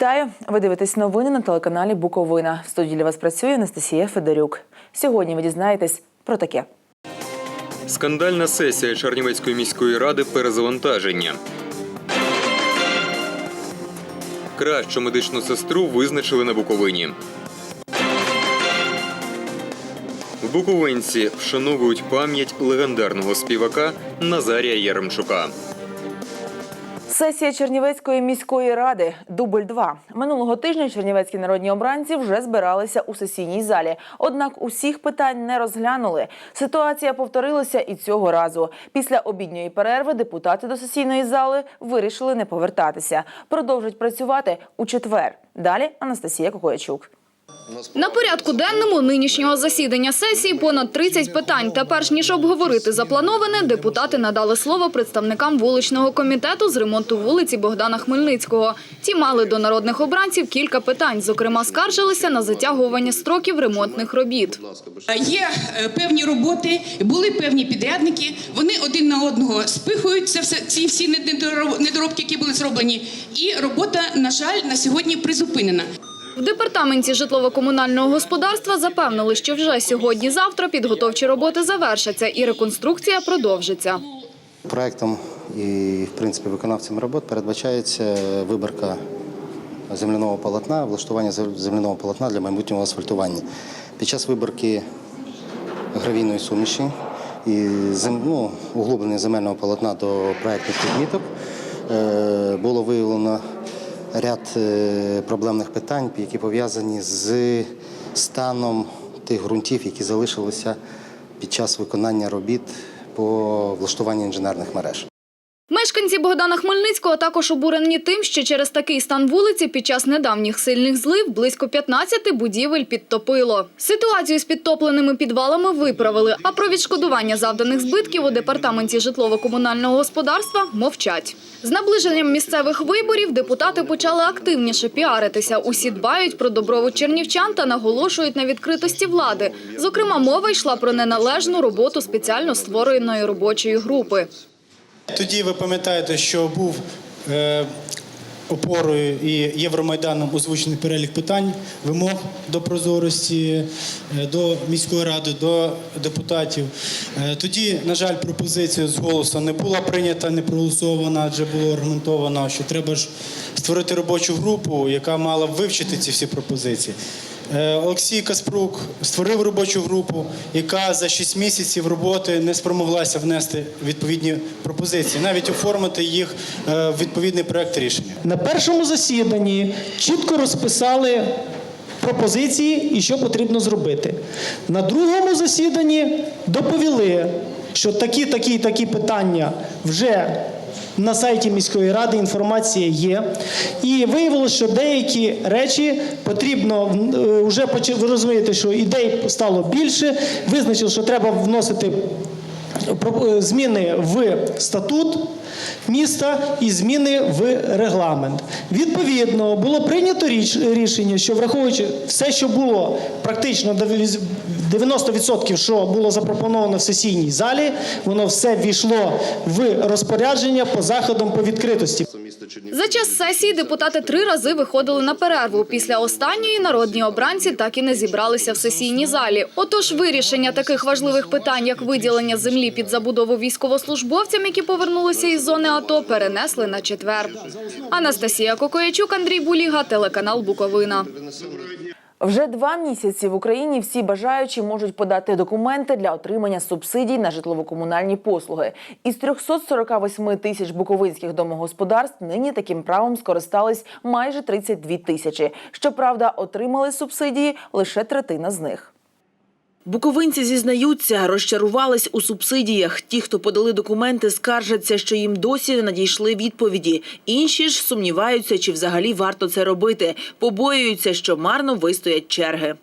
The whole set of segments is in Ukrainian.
Вітаю! Ви дивитесь новини на телеканалі Буковина. В студії для вас працює Анастасія Федорюк. Сьогодні ви дізнаєтесь про таке. Скандальна сесія Чернівецької міської ради перезавантаження. Кращу медичну сестру визначили на Буковині. В Буковинці вшановують пам'ять легендарного співака Назарія Яремчука. Сесія Чернівецької міської ради дубль 2 минулого тижня. Чернівецькі народні обранці вже збиралися у сесійній залі. Однак усіх питань не розглянули. Ситуація повторилася і цього разу. Після обідньої перерви депутати до сесійної зали вирішили не повертатися. Продовжать працювати у четвер. Далі Анастасія Кокоячук. На порядку денному нинішнього засідання сесії понад 30 питань. Та перш ніж обговорити заплановане, депутати надали слово представникам вуличного комітету з ремонту вулиці Богдана Хмельницького. Ті мали до народних обранців кілька питань. Зокрема, скаржилися на затягування строків ремонтних робіт. Є е, певні роботи, були певні підрядники. Вони один на одного спихують це ці всі недороб- недоробки, які були зроблені. І робота, на жаль, на сьогодні призупинена. В департаменті житлово-комунального господарства запевнили, що вже сьогодні-завтра підготовчі роботи завершаться і реконструкція продовжиться. Проектом і, в принципі, виконавцем робот передбачається виборка земляного полотна, влаштування земляного полотна для майбутнього асфальтування. Під час виборки гравійної суміші і ну, углублення земельного полотна до проектних відміток е, було виявлено ряд е, проблемних питань, які пов'язані з станом тих ґрунтів, які залишилися під час виконання робіт по влаштуванню інженерних мереж. Мешканці Богдана Хмельницького також обурені тим, що через такий стан вулиці під час недавніх сильних злив близько 15 будівель підтопило. Ситуацію з підтопленими підвалами виправили, а про відшкодування завданих збитків у департаменті житлово-комунального господарства мовчать. З наближенням місцевих виборів депутати почали активніше піаритися. Усі дбають про добробут чернівчан та наголошують на відкритості влади. Зокрема, мова йшла про неналежну роботу спеціально створеної робочої групи. Тоді ви пам'ятаєте, що був е, опорою і Євромайданом озвучений перелік питань, вимог до прозорості, е, до міської ради, до депутатів. Е, тоді, на жаль, пропозиція з голосу не була прийнята, не проголосована, адже було аргументовано, що треба ж створити робочу групу, яка мала б вивчити ці всі пропозиції. Е, Олексій Каспрук створив робочу групу, яка за 6 місяців роботи не спромоглася внести відповідні пропозиції, навіть оформити їх е, в відповідний проект рішення. На першому засіданні чітко розписали пропозиції і що потрібно зробити. На другому засіданні доповіли, що такі, такі, такі питання вже на сайті міської ради інформація є. І виявилося, що деякі речі потрібно е, вже почи- ви розумієте, що ідей стало більше. Визначили, що треба вносити е, зміни в статут міста і зміни в регламент. Відповідно, було прийнято рішення, що враховуючи все, що було практично 90%, що було запропоновано в сесійній залі, воно все ввійшло в розпорядження по заходам по відкритості. За час сесії депутати три рази виходили на перерву. Після останньої народні обранці так і не зібралися в сесійній залі. Отож, вирішення таких важливих питань, як виділення землі під забудову військовослужбовцям, які повернулися із зони АТО, перенесли на четвер. Анастасія Кокоячук, Андрій Буліга, телеканал Буковина. Вже два місяці в Україні всі бажаючі можуть подати документи для отримання субсидій на житлово-комунальні послуги. Із 348 тисяч буковинських домогосподарств нині таким правом скористались майже 32 тисячі. Щоправда, отримали субсидії лише третина з них. Буковинці зізнаються, розчарувались у субсидіях. Ті, хто подали документи, скаржаться, що їм досі не надійшли відповіді. Інші ж сумніваються, чи взагалі варто це робити. Побоюються, що марно вистоять черги.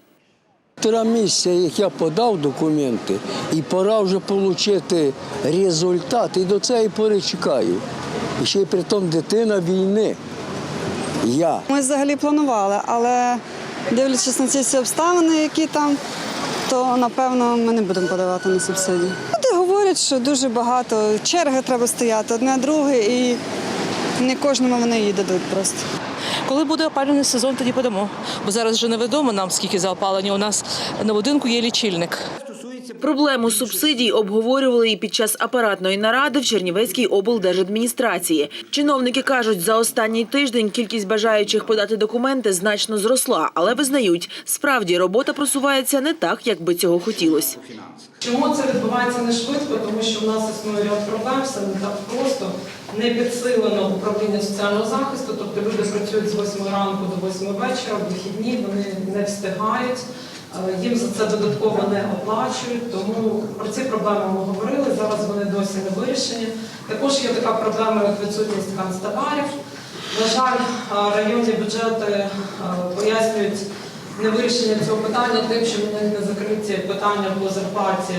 Півтора місяця, як я подав документи, і пора вже отримати результат. І до цієї пори чекаю. І ще й при тому дитина війни. Я. Ми взагалі планували, але дивлячись на ці всі обставини, які там, то напевно ми не будемо подавати на субсидії. Люди говорять, що дуже багато черги треба стояти одне друге, і не кожному вони її дадуть просто. Коли буде опалювальний сезон, тоді подамо. Бо зараз вже невідомо нам, скільки за опалення. У нас на будинку є лічильник. Проблему субсидій обговорювали і під час апаратної наради в Чернівецькій облдержадміністрації. Чиновники кажуть, за останній тиждень кількість бажаючих подати документи значно зросла, але визнають, справді робота просувається не так, як би цього хотілося. Чому це відбувається не швидко? Тому що в нас існує ряд проблем, все не так просто, не підсилено управління соціального захисту, тобто люди працюють з 8 ранку до 8 вечора, в вихідні вони не встигають, їм за це додатково не оплачують, тому про ці проблеми ми говорили, зараз вони досі не вирішені. Також є така проблема, як відсутність канцтоварів. На жаль, районні бюджети пояснюють невирішення цього питання тим, що в них не закриті питання по зарплаті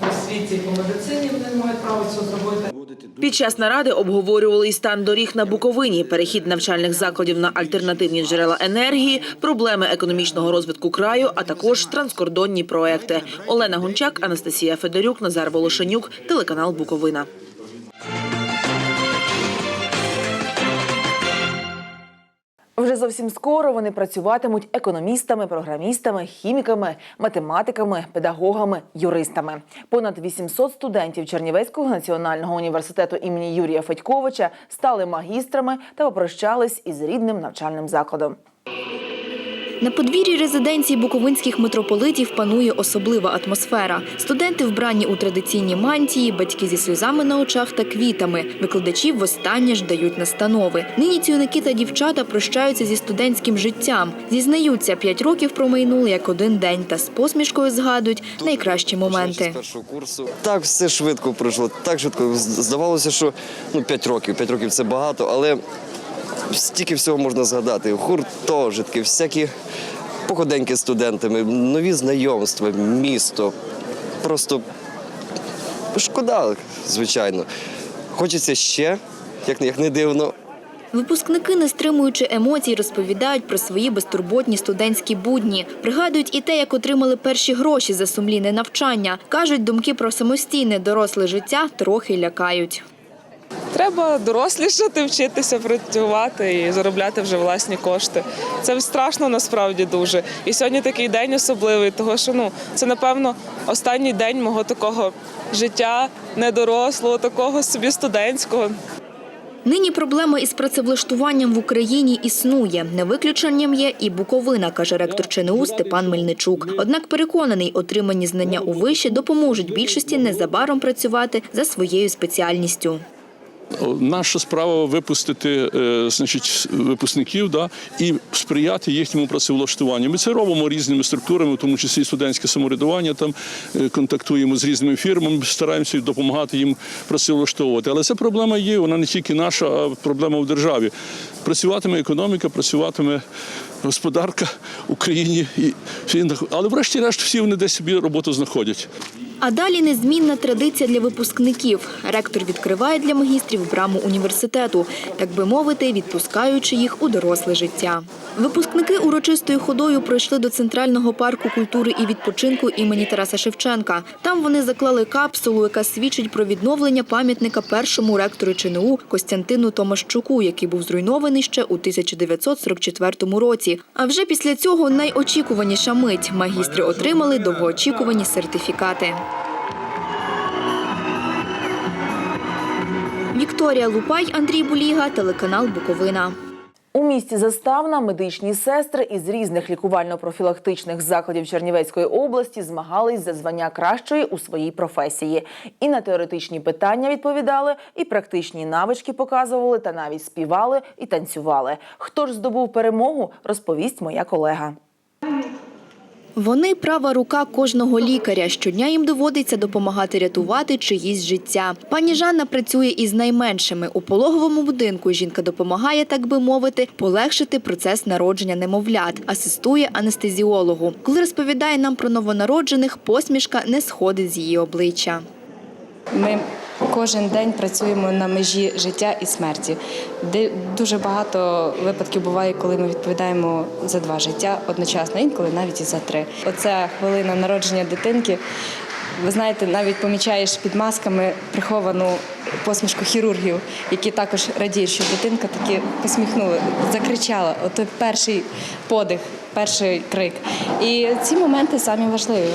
по освіті і по медицині, вони не мають права цього зробити. Під час наради обговорювали і стан доріг на Буковині, перехід навчальних закладів на альтернативні джерела енергії, проблеми економічного розвитку краю, а також транскордонні проекти. Олена Гончак, Анастасія Федорюк, Назар Волошенюк, телеканал Буковина. Вже зовсім скоро вони працюватимуть економістами, програмістами, хіміками, математиками, педагогами, юристами. Понад 800 студентів Чернівецького національного університету імені Юрія Федьковича стали магістрами та попрощались із рідним навчальним закладом. На подвір'ї резиденції буковинських митрополитів панує особлива атмосфера. Студенти вбрані у традиційні мантії, батьки зі сльозами на очах та квітами. Викладачі востаннє ж дають настанови. Нині цюники та дівчата прощаються зі студентським життям. Зізнаються, п'ять років промайнули як один день та з посмішкою згадують найкращі моменти. Так все швидко пройшло, так швидко. Здавалося, що ну, 5 років, 5 років це багато, але стільки всього можна згадати. Гуртожитки, всякі походеньки з студентами, нові знайомства, місто. Просто шкода, звичайно. Хочеться ще, як, не дивно, Випускники, не стримуючи емоцій, розповідають про свої безтурботні студентські будні. Пригадують і те, як отримали перші гроші за сумлінне навчання. Кажуть, думки про самостійне доросле життя трохи лякають. Треба дорослішати, вчитися працювати і заробляти вже власні кошти. Це страшно насправді дуже. І сьогодні такий день особливий, тому що ну це напевно останній день мого такого життя недорослого, такого собі студентського. Нині проблема із працевлаштуванням в Україні існує. Не виключенням є і Буковина, каже ректор ЧНУ Степан Мельничук. Однак переконаний, отримані знання у виші допоможуть більшості незабаром працювати за своєю спеціальністю. Наша справа випустити е, значить, випускників да, і сприяти їхньому працевлаштуванню. Ми це робимо різними структурами, в тому числі студентське самоврядування. Там е, контактуємо з різними фірмами, стараємося допомагати їм працевлаштовувати. Але ця проблема є, вона не тільки наша, а проблема в державі. Працюватиме економіка, працюватиме господарка в Україні. Але врешті-решт всі вони десь собі роботу знаходять. А далі незмінна традиція для випускників. Ректор відкриває для магістрів браму університету, так би мовити, відпускаючи їх у доросле життя. Випускники урочистою ходою пройшли до центрального парку культури і відпочинку імені Тараса Шевченка. Там вони заклали капсулу, яка свідчить про відновлення пам'ятника першому ректору ЧНУ Костянтину Томашчуку, який був зруйнований ще у 1944 році. А вже після цього найочікуваніша мить магістри отримали довгоочікувані сертифікати. Вікторія Лупай, Андрій Буліга, телеканал Буковина. У місті Заставна медичні сестри із різних лікувально-профілактичних закладів Чернівецької області змагались за звання кращої у своїй професії. І на теоретичні питання відповідали, і практичні навички показували, та навіть співали і танцювали. Хто ж здобув перемогу, розповість моя колега. Вони права рука кожного лікаря. Щодня їм доводиться допомагати рятувати чиїсь життя. Пані Жанна працює із найменшими. У пологовому будинку жінка допомагає, так би мовити, полегшити процес народження немовлят, асистує анестезіологу. Коли розповідає нам про новонароджених, посмішка не сходить з її обличчя. Ми кожен день працюємо на межі життя і смерті. Дуже багато випадків буває, коли ми відповідаємо за два життя одночасно, інколи навіть і за три. Оця хвилина народження дитинки ви знаєте, навіть помічаєш під масками приховану посмішку хірургів, які також радіють, що дитинка таки посміхнула, закричала. Ото перший подих, перший крик. І ці моменти самі важливі.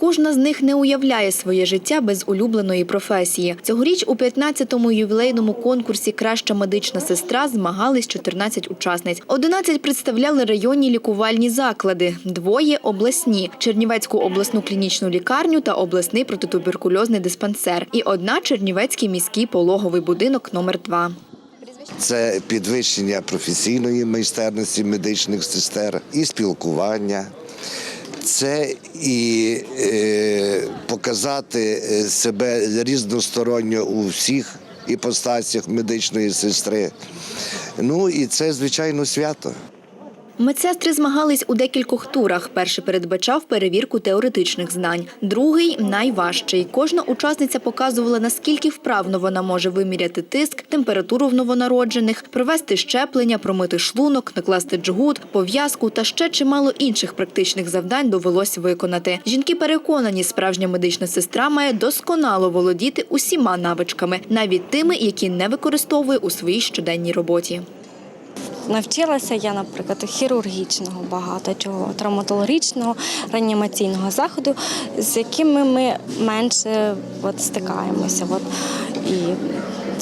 Кожна з них не уявляє своє життя без улюбленої професії. Цьогоріч у 15-му ювілейному конкурсі Краща медична сестра змагались 14 учасниць. 11 представляли районні лікувальні заклади, двоє обласні Чернівецьку обласну клінічну лікарню та обласний протитуберкульозний диспансер. І одна Чернівецький міський пологовий будинок номер 2 Це підвищення професійної майстерності медичних сестер і спілкування. Це і е, показати е, себе різносторонньо у всіх іпостасях медичної сестри. Ну і це, звичайно, свято. Медсестри змагались у декількох турах. Перший передбачав перевірку теоретичних знань, другий найважчий. Кожна учасниця показувала, наскільки вправно вона може виміряти тиск, температуру в новонароджених, провести щеплення, промити шлунок, накласти джгут, пов'язку та ще чимало інших практичних завдань довелось виконати. Жінки переконані, справжня медична сестра має досконало володіти усіма навичками, навіть тими, які не використовує у своїй щоденній роботі. Навчилася я, наприклад, хірургічного багато чого, травматологічного, реанімаційного заходу, з якими ми менше от, стикаємося. От. І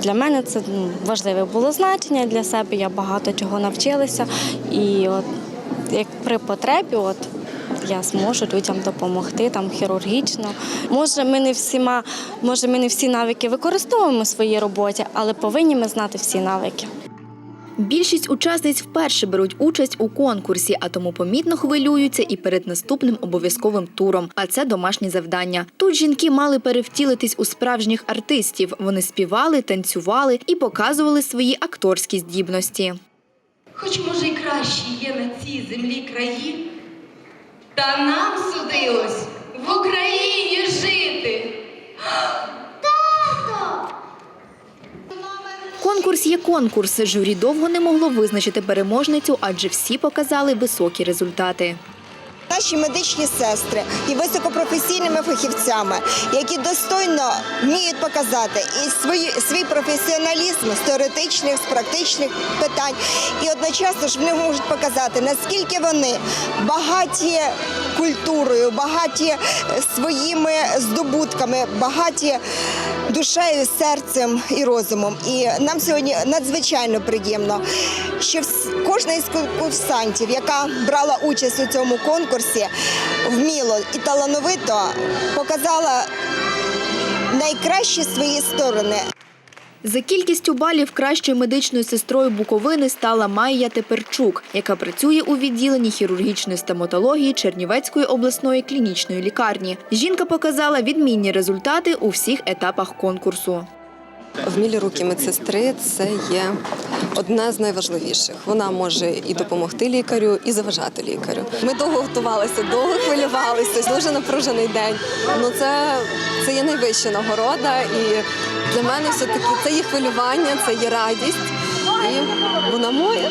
для мене це ну, важливе було значення. Для себе я багато чого навчилася. І от як при потребі, от я зможу людям допомогти там хірургічно. Може, ми не всіма, може, ми не всі навики використовуємо в своїй роботі, але повинні ми знати всі навики. Більшість учасниць вперше беруть участь у конкурсі, а тому помітно хвилюються і перед наступним обов'язковим туром. А це домашні завдання. Тут жінки мали перевтілитись у справжніх артистів. Вони співали, танцювали і показували свої акторські здібності. Хоч, може, й кращі є на цій землі краї, та нам судилось в Україні жити. Тато! Конкурс є конкурс. Журі довго не могло визначити переможницю, адже всі показали високі результати. Наші медичні сестри є високопрофесійними фахівцями, які достойно вміють показати і свої, свій професіоналізм з теоретичних, з практичних питань. І одночасно ж вони можуть показати, наскільки вони багаті культурою, багаті своїми здобутками, багаті душею, серцем і розумом. І нам сьогодні надзвичайно приємно, що кожна із конкурсантів, яка брала участь у цьому конкурсі, вміло і талановито показала найкращі свої сторони. За кількістю балів кращою медичною сестрою Буковини стала Майя Теперчук, яка працює у відділенні хірургічної стоматології Чернівецької обласної клінічної лікарні. Жінка показала відмінні результати у всіх етапах конкурсу. Вмілі руки медсестри це є одна з найважливіших. Вона може і допомогти лікарю, і заважати лікарю. Ми довго готувалися, довго хвилювалися. Дуже напружений день. Ну це, це є найвища нагорода, і для мене все таки це є хвилювання, це є радість, і вона моя.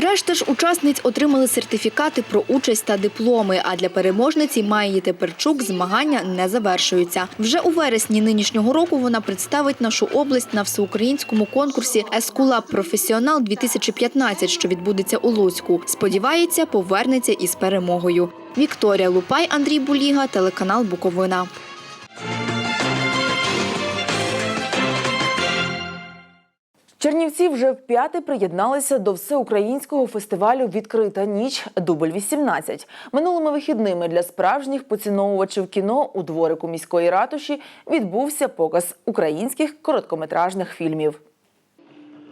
Решта ж учасниць отримали сертифікати про участь та дипломи. А для переможниці Майї Теперчук змагання не завершуються. Вже у вересні нинішнього року вона представить нашу область на всеукраїнському конкурсі Ескулап Професіонал 2015 що відбудеться у Луцьку. Сподівається, повернеться із перемогою. Вікторія Лупай, Андрій Буліга, телеканал Буковина. Чернівці вже вп'яте приєдналися до всеукраїнського фестивалю Відкрита ніч Дубль 18 Минулими вихідними для справжніх поціновувачів кіно у дворику міської ратуші відбувся показ українських короткометражних фільмів.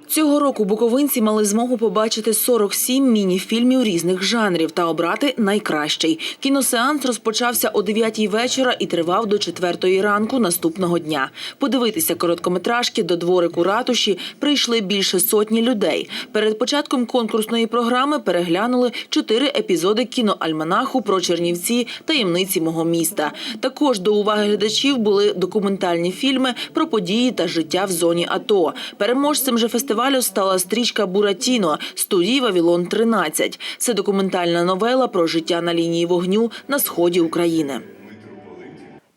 Цього року буковинці мали змогу побачити 47 міні-фільмів різних жанрів та обрати найкращий. Кіносеанс розпочався о 9 вечора і тривав до 4 ранку наступного дня. Подивитися короткометражки до дворику ратуші прийшли більше сотні людей. Перед початком конкурсної програми переглянули чотири епізоди кіноальманаху про Чернівці таємниці мого міста. Також до уваги глядачів були документальні фільми про події та життя в зоні АТО. Переможцем же фестивалю стала стрічка Буратіно студії Вавілон 13 Це документальна новела про життя на лінії вогню на сході України.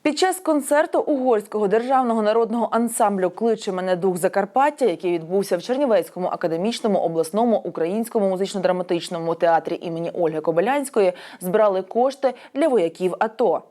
Під час концерту угорського державного народного ансамблю Кличе мене дух Закарпаття, який відбувся в Чернівецькому академічному обласному українському музично-драматичному театрі імені Ольги Кобилянської, збирали кошти для вояків АТО.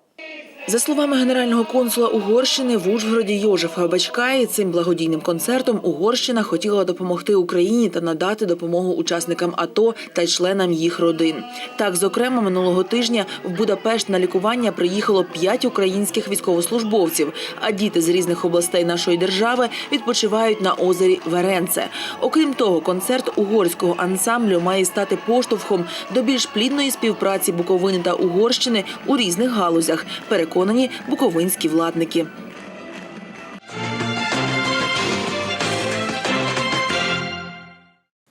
За словами генерального консула Угорщини в Ужгороді Йожефа Бачкаї, цим благодійним концертом Угорщина хотіла допомогти Україні та надати допомогу учасникам АТО та членам їх родин. Так, зокрема, минулого тижня в Будапешт на лікування приїхало п'ять українських військовослужбовців, а діти з різних областей нашої держави відпочивають на озері Веренце. Окрім того, концерт угорського ансамблю має стати поштовхом до більш плідної співпраці Буковини та Угорщини у різних галузях. Переконані буковинські владники.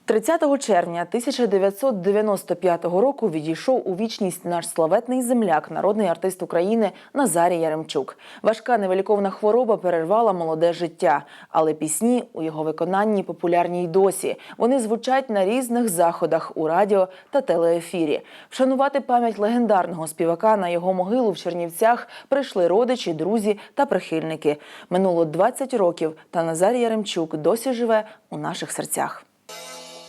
30 червня 1995 року відійшов у вічність наш славетний земляк, народний артист України Назарій Яремчук. Важка невиліковна хвороба перервала молоде життя, але пісні у його виконанні популярні й досі. Вони звучать на різних заходах у радіо та телеефірі. Вшанувати пам'ять легендарного співака на його могилу в Чернівцях прийшли родичі, друзі та прихильники. Минуло 20 років, та Назарій Яремчук досі живе у наших серцях.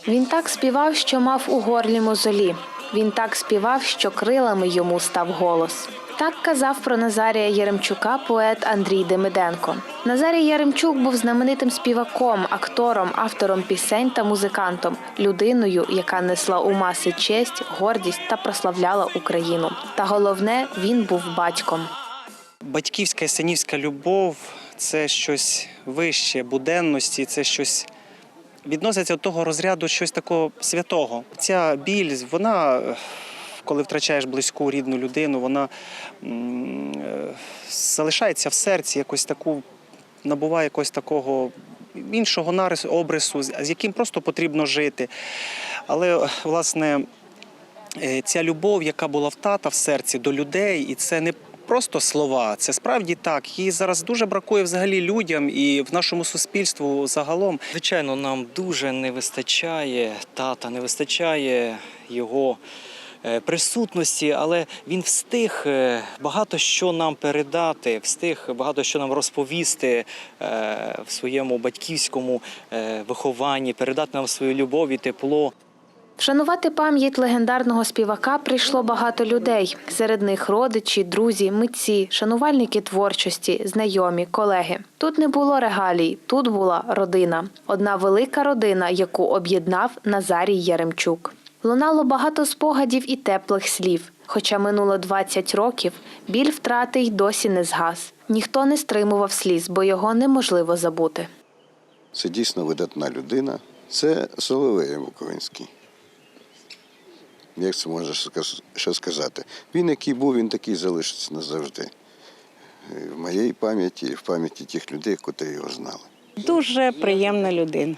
Він так співав, що мав у горлі мозолі. Він так співав, що крилами йому став голос. Так казав про Назарія Яремчука поет Андрій Демиденко. Назарій Яремчук був знаменитим співаком, актором, автором пісень та музикантом, людиною, яка несла у маси честь, гордість та прославляла Україну. Та головне, він був батьком. Батьківська і синівська любов це щось вище буденності, це щось відноситься до того розряду щось такого святого. Ця біль, вона, е, коли втрачаєш близьку рідну людину, вона е, залишається в серці, якось таку набуває якось такого іншого нарису, обрису, з яким просто потрібно жити. Але, власне, е, ця любов, яка була в тата в серці до людей, і це не просто слова, це справді так. Її зараз дуже бракує взагалі людям і в нашому суспільству загалом. Звичайно, нам дуже не вистачає тата, не вистачає його е, присутності, але він встиг е, багато що нам передати, встиг багато що нам розповісти е, в своєму батьківському вихованні, передати нам свою любов і тепло. Вшанувати пам'ять легендарного співака прийшло багато людей. Серед них родичі, друзі, митці, шанувальники творчості, знайомі, колеги. Тут не було регалій, тут була родина. Одна велика родина, яку об'єднав Назарій Яремчук. Лунало багато спогадів і теплих слів. Хоча минуло 20 років, біль втрати й досі не згас. Ніхто не стримував сліз, бо його неможливо забути. Це дійсно видатна людина. Це Соловей Буковинський. Як це можна що сказати? Він який був, він такий залишиться назавжди. Е, В моїй пам'яті і в пам'яті тих людей, котрі його знали. Дуже приємна людина.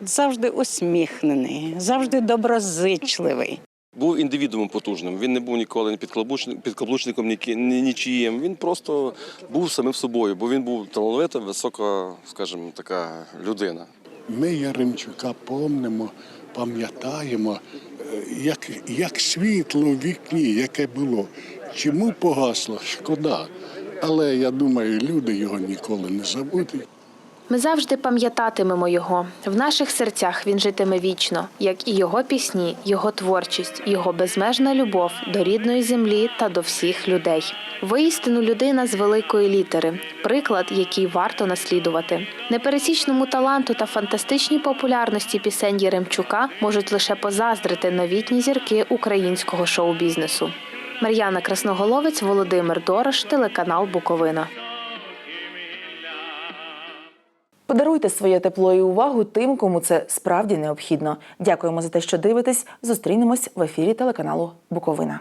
Завжди усміхнений, завжди доброзичливий. Був індивідумом потужним. Він не був ніколи не підкаблучником, ні, ні, нічиїм. Він просто був самим собою, бо він був талановита, висока, скажімо, така людина. Ми Яремчука помнимо, пам'ятаємо, е, як, як світло в вікні, яке було. Чому погасло? Шкода. Але я думаю, люди його ніколи не забудуть. Ми завжди пам'ятатимемо його. В наших серцях він житиме вічно, як і його пісні, його творчість, його безмежна любов до рідної землі та до всіх людей. Воістину людина з великої літери, приклад, який варто наслідувати. Непересічному таланту та фантастичній популярності пісень Єремчука можуть лише позаздрити новітні зірки українського шоу-бізнесу. Мар'яна Красноголовець, Володимир Дорош, телеканал Буковина. Подаруйте своє тепло і увагу тим, кому це справді необхідно. Дякуємо за те, що дивитесь. Зустрінемось в ефірі телеканалу Буковина.